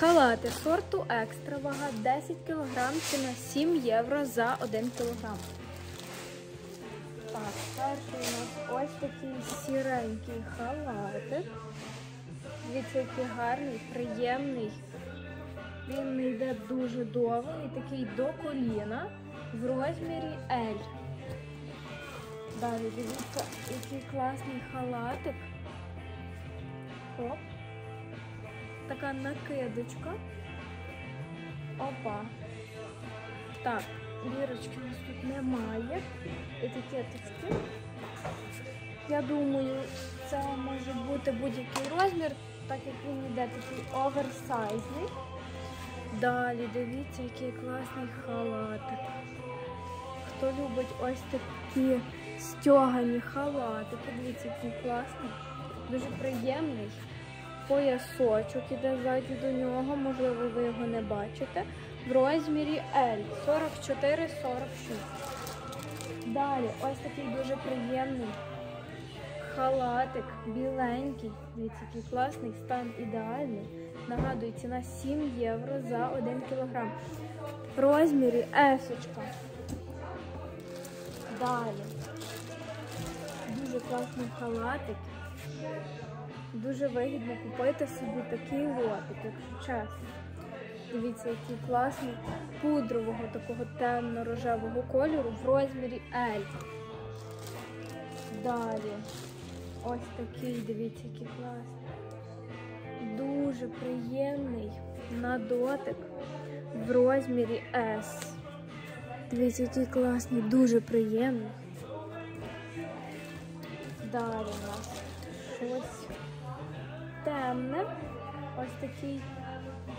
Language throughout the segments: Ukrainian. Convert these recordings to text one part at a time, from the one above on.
Халати сорту екстра, вага 10 кг, ціна 7 євро за 1 кг. Так, перший у нас ось такий сіренький халатик. Дивіться, гарний, приємний. Він не йде дуже довгий, такий до коліна в розмірі L. Далі дивіться, який класний халатик. Оп. Така накидочка. Опа. Так, бірочки у нас тут немає. Етикеточки. Я думаю, це може бути будь-який розмір, так як він йде такий оверсайзний. Далі дивіться, який класний халатик. Хто любить ось такі стягані халатики, дивіться, який класний, дуже приємний. Поясочок іде ззаді до нього, можливо, ви його не бачите. В розмірі L 44-46. Далі ось такий дуже приємний халатик, біленький. Дивіться, який класний, стан ідеальний. Нагадую, ціна 7 євро за 1 кілограм. В розмірі есочка. Далі. Дуже класний халатик. Дуже вигідно купити собі такий лотик, якщо чесно. Дивіться, який класний пудрового такого темно-рожевого кольору в розмірі L. Далі. Ось такий, дивіться, який класний. Дуже приємний на дотик в розмірі S. Дивіться, який класний, дуже приємний. Далі у нас щось темне. Ось такий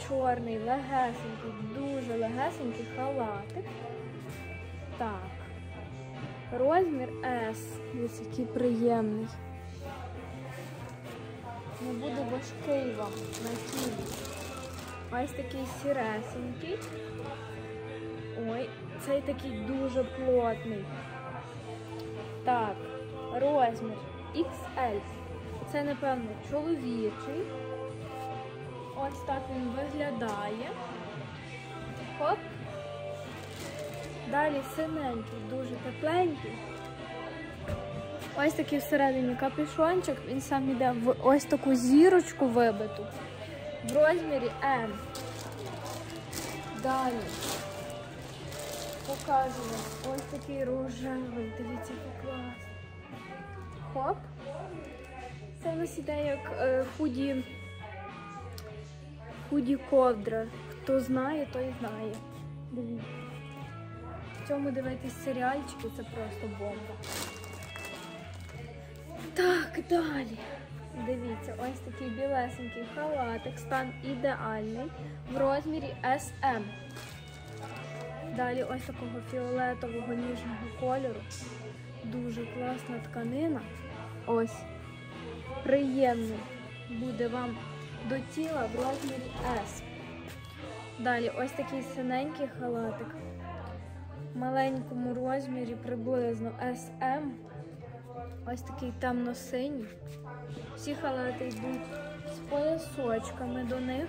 чорний, легесенький, дуже легесенький халатик. Так. Розмір S. Дивіться, який приємний. Не буде важкий вам на тілі. Ось такий сіресенький. Ой, цей такий дуже плотний. Так, розмір XL. Це, напевно, чоловічий. Ось так він виглядає. Хоп. Далі синенький, дуже тепленький. Ось такий всередині капюшончик, він сам йде в ось таку зірочку вибиту в розмірі М. Далі покажу вам ось такий рожевий, дивіться, який клас. Хоп. Це у нас як е, худі, худі ковдра. Хто знає, той знає. В цьому дивитись серіальчики, це просто бомба. Так, далі. Дивіться, ось такий білесенький халатик, стан ідеальний в розмірі SM. Далі ось такого фіолетового ніжного кольору. Дуже класна тканина. Ось. Приємний буде вам до тіла в розмірі S. Далі ось такий синенький халатик. В маленькому розмірі приблизно SM. Ось такий темно-синій. Всі халати йдуть з поясочками до них.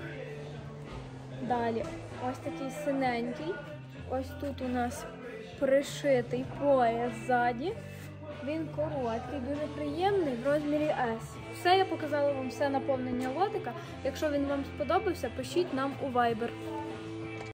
Далі ось такий синенький. Ось тут у нас пришитий пояс ззаді. Він короткий, дуже приємний в розмірі S. Все, я показала вам все наповнення лотика. Якщо він вам сподобався, пишіть нам у Viber.